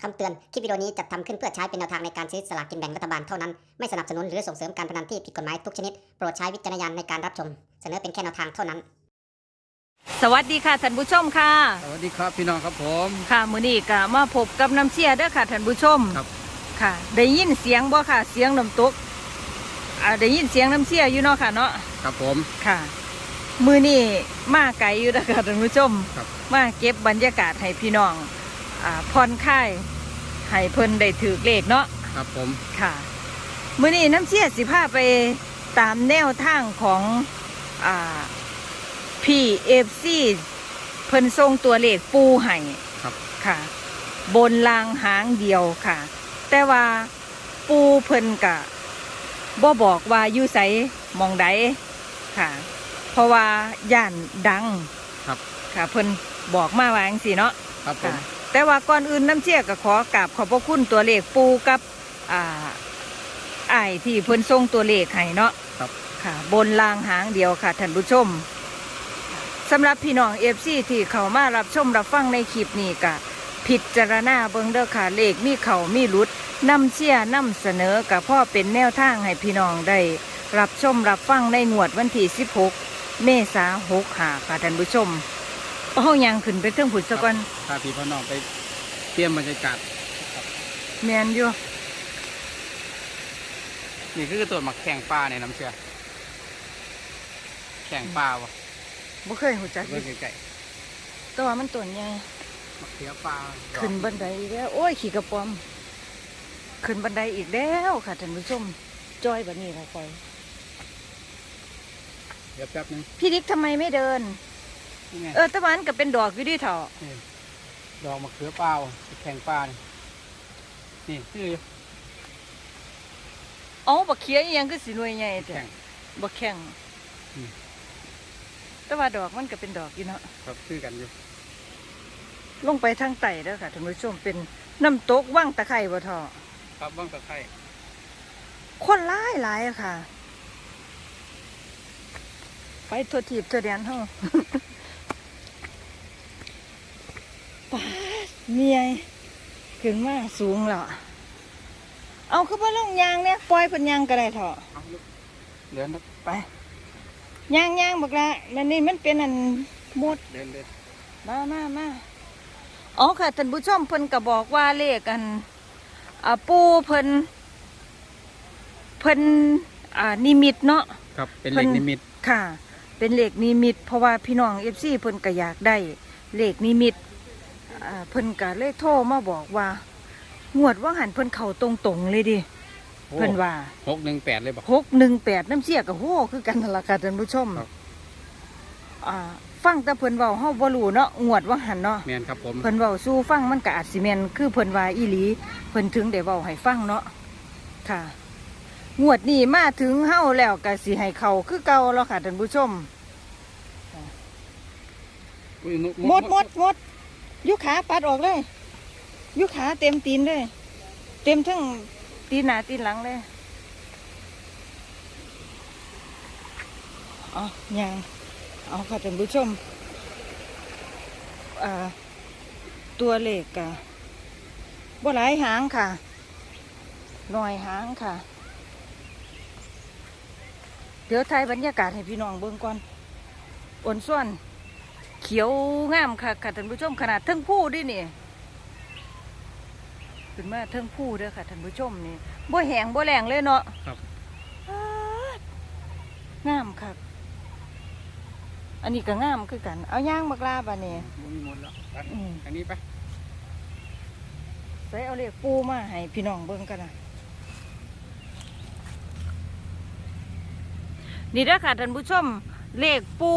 คำเตือน คลิปวิดีโอนี้จัดทำขึ้นเพื่อใช้เป็นแนวทางในการซื้อสลากกินแบ่งรัฐบาลเท่านั้น ไม่สนับสนุนหรือส่งเสริมการพนันที่ผิดกฎหมายทุกชนิด โปรดใช้วิจารณญาณในการรับชม เสนอเป็นแค่แนวทางเท่านั้น สวัสดีค่ะท่านผู้ชมค่ะ สวัสดีครับพี่น้องครับผม ค่ะมื้อนี้ก็มาพบกับน้ำเชียเด้อค่ะท่านผู้ชมครับ ค่ะ ได้ยินเสียงบ่ค่ะ เสียงน้ำตกอ่าได้ยินเสียงน้ำเชียอยู่เนาะค่ะเนาะ ครับผม ค่ะ มื้อนี้มาไกลอยู่เด้อค่ะท่านผู้ชม ครับ มาเก็บบรรยากาศให้พี่น้อง อ่าผ่อนคลายให้เพิ่นได้ถือเลขเนาะครับผมค่ะมื้อนี้น้ำเชี่ยสิพาไปตามแนวทางของอ่าพี่เอฟซีเพิ่นทรงตัวเลขปูให้ครับค่ะ บนลางหางเดียวค่ะ แต่ว่าปูเพิ่นกะบ่บอกว่าอยู่ไสหมองใดค่ะ เพราะว่าย่านดังครับ ค่ะเพิ่นบอกมาว่าจังซี่เนาะครับผมค่ะ แต่ว่าก่อนอื่นน้ำเชี่ยก็ขอกราบขอบพระคุณตัวเลขปูกับอ่าไอ้ายที่เพิ่นส่งตัวเลขให้เนาะครับ ค่ะ บนรางหางเดียวค่ะท่านผู้ชมสำหรับพี่น้องเอฟซีที่เข้ามารับชมรับฟังในคลิปนี้ก็พิจารณาเบิ่งเด้อค่ะเลขมีเขามีหลุดนำเชี่ยนำเสนอกับพ่อเป็นแนวทางให้พี่น้องได้ รับชมรับฟังในงวดวันที่ 16 เมษายน6ค่ะค่ะท่านผู้ชมเฮายังขึ้นไปเทิงผุดซะก่อนพาพี่พ่อน้องไปเตรียมบรรยากาศแมนอยู่นี่คือตัวหมักแข่งปลาในน้ำเชื่อแข่งปลาวะบ่เคยหูจักเบิ่งไก่แต่ว่ามันตัวใหญ่ๆหมักเขือปลาขึ้นบันไดอีกแล้ว โอ้ยขี่กระป๋อม ขึ้นบันไดอีกแล้วค่ะท่านผู้ชมจอยแบบนี้ค่ะคอย เดี๋ยวแป๊บนึงพี่ดิ๊กทำไมไม่เดิน นี่ไงเออแตะวันก็เป็นดอกอยู่ดีเถอะนี่ ดอกหมักเขือปลาวะแข่งปลานี่นี่ชื่อเอ๋อบักเขียอหยังคือสีหน่วยใหญ่แต่แข่ง บักแข็งอืม แต่ว่าดอกมันก็เป็นดอกอยู่เนาะ ครับชื่อกันอยู่ลงไปทางไต่แล้วค่ะท่านผู้ชมเป็นน้ำตกว่างตะไคร่บ่เถอะครับบ้างตะไคร้คนหลายหลายอะค่ะ ไปทั่วทีบทั่วแดนเฮา ป้าด เมียขึ้นมาสูงแล้วอะเอาคือว่าลงยางเนี่ยปล่อยเพิ่นยางก็ได้เถอะเอาลูกเดินนะไปยางยางบักละแล้วนี่มันเป็นอันหมดเดินเดินมามามาอ๋อค่ะท่านผู้ชมเพิ่นก็บอกว่าเลขอันอ่าปูเพิ่นเพิ่นอ่านิมิตเนาะครับเป็นเพิ่เหล็นกนิมิตค่ะ เป็นเลขนิมิต เพราะว่าพี่น้องเอฟซีเพิ่นก็อยากได้เลขนิมิตอ่า เพิ่นก็เลยโทรมาบอกว่า งวดว่าหันเพิ่นเข้าตรงๆเลยดิเพิ่นว่าหกหนึ่งแปดเลยบอกหกหนึ่งแปดน้ำเสียกับโหคือกันนั่นล่ะค่ะท่านผู้ชมครับอ่าฟังแต่เพิ่นเว้าเฮาบ่รู้เนาะงวดว่าหันเนาะแมนครับผมเพิ่นเว้าสู้ฟังมันก็อาจสิแม่นคือเพิ่นว่าอีหลีเพิ่นถึงได้เว้าให้ฟังเนาะค่ะ งวดนี้มาถึงเฮาแล้วก็สิให้เขาคือเก่าแล้วค่ะท่านผู้ชมอุ้ยนุหมดหมดหมด ยุขาปัดออกเลย ยุขาเต็มตีนเลย เต็มทั้งตีนหน้าตีนหลังเลยอ๋อยางเอาค่ะท่านผู้ชมอ่าตัวเลขกะบ่หลายหางค่ะ หน่อยหางค่ะ เดี๋ยวถ่ายบรรยากาศให้พี่น้องเบิ่งก่อนอ่อนส่วน เขียวงามค่ะค่ะท่านผู้ชมขนาดเทั้งผู้ด้วยนี่ขึ้นมาเทั้งผู้เด้อค่ะท่านผู้ชมนี่บ่แหงบ่แรงเลยเนาะครับอ๊าดงามค่ะอันนี้ก็งามคือกัน เอาย่างบักลาบะนี่มีหมดแล้วไปอืมอันนี้ไปใส่เอาเลขปูมาให้พี่น้องเบิ่งกันนะนี่เด้อค่ะท่านผู้ชมเลขปู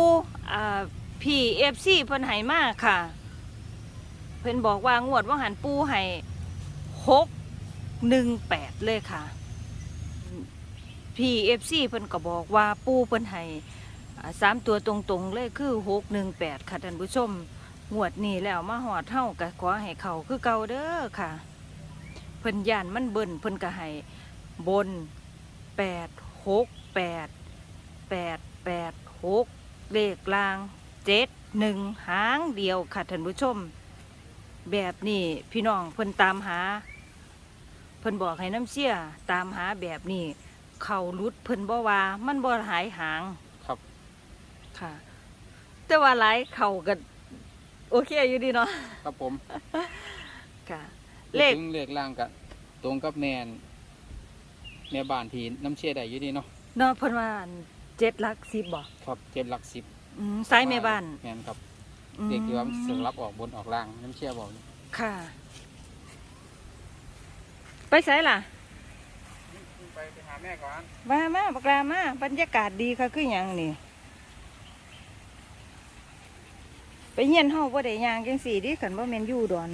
อ่า พี่เอฟซีเพิ่นให้มากค่ะ เพิ่นบอกว่างวดว่าหันปูให้หกหนึ่งแปดเลยค่ะ พี่เอฟซีเพิ่นก็บอกว่าปูเพิ่นให้สามตัวตรงๆเลยคือหกหนึ่งแปดค่ะท่านผู้ชมงวดนี้แล้วมาหอดเท่ากับขอให้เขาคือเก่าเด้อค่ะ เพิ่นย่านมันเบิ่นเพิ่นก็ให้บนแปดหกแปดแปดแปดหกเลขลาง เจ็ดหนึ่งหางเดียวค่ะท่านผู้ชม แบบนี้พี่น้องเพิ่นตามหา เพิ่นบอกให้น้ำเชี่ยตามหาแบบนี้เขารุดเพิ่นบ่ว่ามันบ่หายหางครับ ค่ะ แต่ว่าหลายเขาก็โอเคอยู่ดีเนาะครับผมค่ะ เลขถึงเลขล่างกันตรงกับแมนแม่บ้านที่น้ำเชี่ยได้อยู่นี่เนาะเนาะเพิ่นว่าเจ็ดหลักสิบบ่ครับเจ็ดหลักสิบ อืมซ้ายแม่บ้านแมนครับอืมเด็กที่ว่ามันสลับออกบนออกล่างน้ำเชี่ยบอกนี่ค่ะ ไปไสล่ะ ไปไปหาแม่ก่อนมามาบักลามาบรรยากาศดีค่ะคือหยังนี่ ไปเฮียนเฮาบ่ได้ย่างจังสี่ดิขันบ่แม่นอยู่ดอน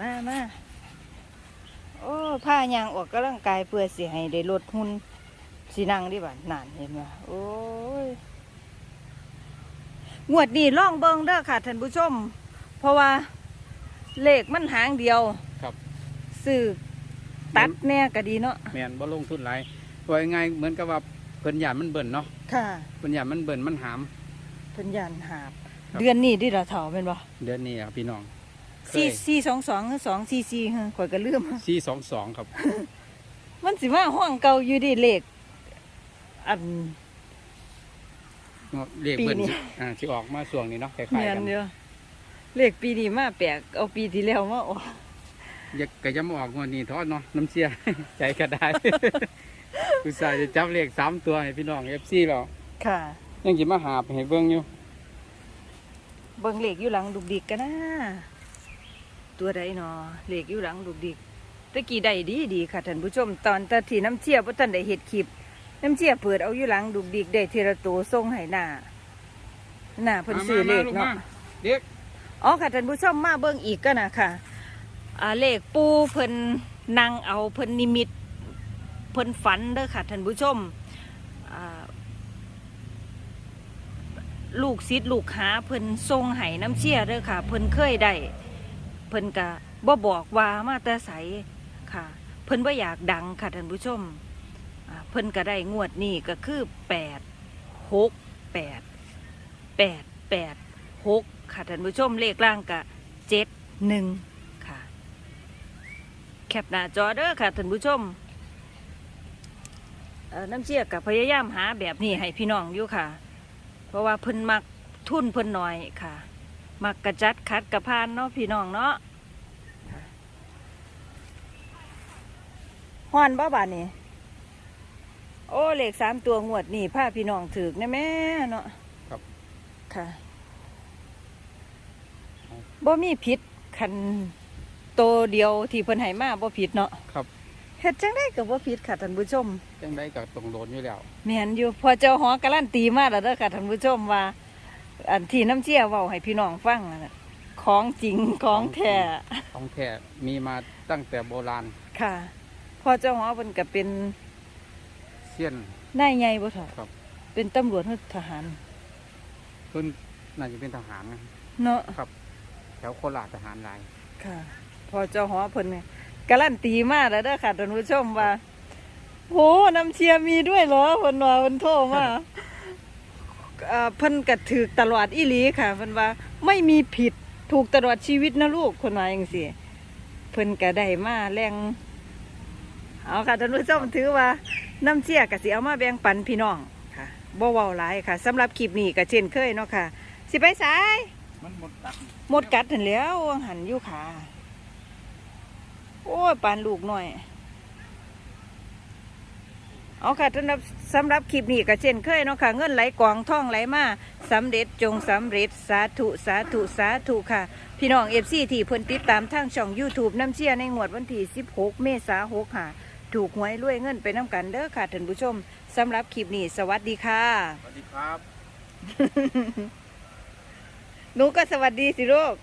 มามาโอ้ผ้ายางออกกำลังกายเพื่อสิให้ได้ลดหุ่นสินั่งดิบัดนานเห็นบ่โอ้ย งวดนี้ล่องเบิงเด้อค่ะท่านผู้ชม เพราะว่าเลขมันหางเดียวครับซื้อตัดแน่ก็ดีเนาะแมนบ่ลงทุนหลายว่าง่ายๆเหมือนกับว่าเพิ่นหยาดมันเบิ่นเนาะค่ะเพิ่นหยาดมันเบิ่นมันหาม เพิ่นยานหาบครับ เดือนนี้ดิละเถาเป็นบ่เดือนนี้ครับพี่น้อง เคสี่ยสี่สองสองสองสี่สี่ฮะข่อยก็ลืมสี่สองสองครับ มันสิมาห้องเก่าอยู่ดิเลขอัน เลขเบิ่นปีนี้สิอ่าสิออกมาช่วงนี้เนาะคล้ายเมียๆนกันเดียวเลขปีนี้มาแปลกเอาปีที่แล้วมาออกอยากก็จะมาออกงวดนี้ทอดเนาะน้ำเสีย ใจก็ได้ อุตส่าห์จะจับเลขสามตัวให้พี่น้องเอฟซีเราค่ะ ยังจะมาหาบให้เบิ่งอยู่เบิ่งเลขอยู่หลังดุกดิกกันนะตัวใดเนาะเลขอยู่หลังดุกดิกตะกี้ได้ดีดีค่ะท่านผู้ชมตอนตะที่น้ำเชี่ยบ่ทันได้เฮ็ดคลิป น้ำเชี่ยเปิดเอาอยู่หลังดุกดิกได้เทระโตวส่งให้หน้าหน้าเพิ่นซื้อเลขมมเนาะมเด็กอ๋อค่ะท่านผู้ชมมาเบิ่งอีกก็นะค่ะอ่าเลขปูเพิ่นนั่งเอาเพิ่นนิมิตเพิ่นฝันเด้อค่ะท่านผู้ชมอ่าลูกศิษย์ลูกหาเพิ่นทรงไห้น้ำเชี่ยเด้อค่ะ เพิ่นเคยได้เพิ่นก็บ่บอกว่ามาแต่ไสค่ะ เพิ่นบ่อยากดังค่ะท่านผู้ชมอ่า เพิ่นก็ได้งวดนี้ก็คือแปดหกแปดแปดแปดหกค่ะท่านผู้ชมเลขล่างกะเจ็ดหนึ่งค่ะ แคปหน้าจอเด้อค่ะท่านผู้ชมน้ำเชี่ยกับพยายามหาแบบนี้ให้พี่น้องอยู่ค่ะ เพราะว่าเพิ่นมักทุนเพิ่นน้อยค่ะ มักกระจัดคัดกระพานเนาะพี่น้องเนาะฮอนบ้าบานนี่ โอ้เลขสามตัวงวดนี่ผ้าพี่น้องถือกนะแม่เนาะครับ ค่ะบ่มีผิดคันโตเดียวที่เพิ่นให้มาบ่ผิดเนาะครับเฮ็ดจังได๋ก็บ่ผิดค่ะท่านผู้ชมจังได้กับตรงโดนอยู่แล้วแม่นอยู่พอเจ้าหอการันตีมาแล้วเด้อค่ะท่านผู้ชมว่า อันที่น้ำเชี่ยเว้าให้พี่น้องฟังนั่นน่ะของจริงของแท้ของแท้มีมาตั้งแต่โบราณค่ะพอเจ้าหอเพิ่นก็เป็น เสี้ยน นายใหญ่บ่เถาะครับ เป็นตำรวจหรือทหาร เพิ่นน่าจะเป็นทหารนะเนาะ แถวโคราชทหารหลาย ค่ะ พอเจ้าหอเพิ่นเนี่ยการันตีมาแล้วเด้อค่ะท่านผู้ชมว่าโหน้ำเชียร์มีด้วยเหรอเพิ่นว่าเพิ่นโทรมาเอ่อเพิ่นก็ถือตลอดอีหลีค่ะเพิ่นว่าไม่มีผิดถูกตลอดชีวิตนะลูกคนว่าจังซี่เพิ่นก็ได้มาแรงเอาค่ะท่านผู้ชมถือว่า น้ำเชียก็สิเอามาแบ่งปันพี่น้องค่ะบ่เว้าหลายค่ะสำหรับคลิปนี้ก็เช่นเคยเนาะค่ะ สิไปสายมันหมดตักหมดกัดเห็นแล้ววางหันอยู่ขาโอ้ยปานลูกหน่อย เอาค่ะสำหรับสำหรับคลิปนี้ก็เช่นเคยเนาะค่ะ เงินไหลกองท่องไหลมาสำเร็จจงสำเร็จสาธุสาธุสาธุค่ะ พี่น้องเอฟซีที่เพิ่นติดตามทางช่อง YouTube น้ำเชี่ยในงวดวันที่16 เมษายน6ค่ะ ถูกหวยรวยเงินไปน้ำกันเด้อค่ะท่านผู้ชมสำหรับคลิปนี้ สวัสดีค่ะ สวัสดีครับ หนูก็สวัสดีสิลูก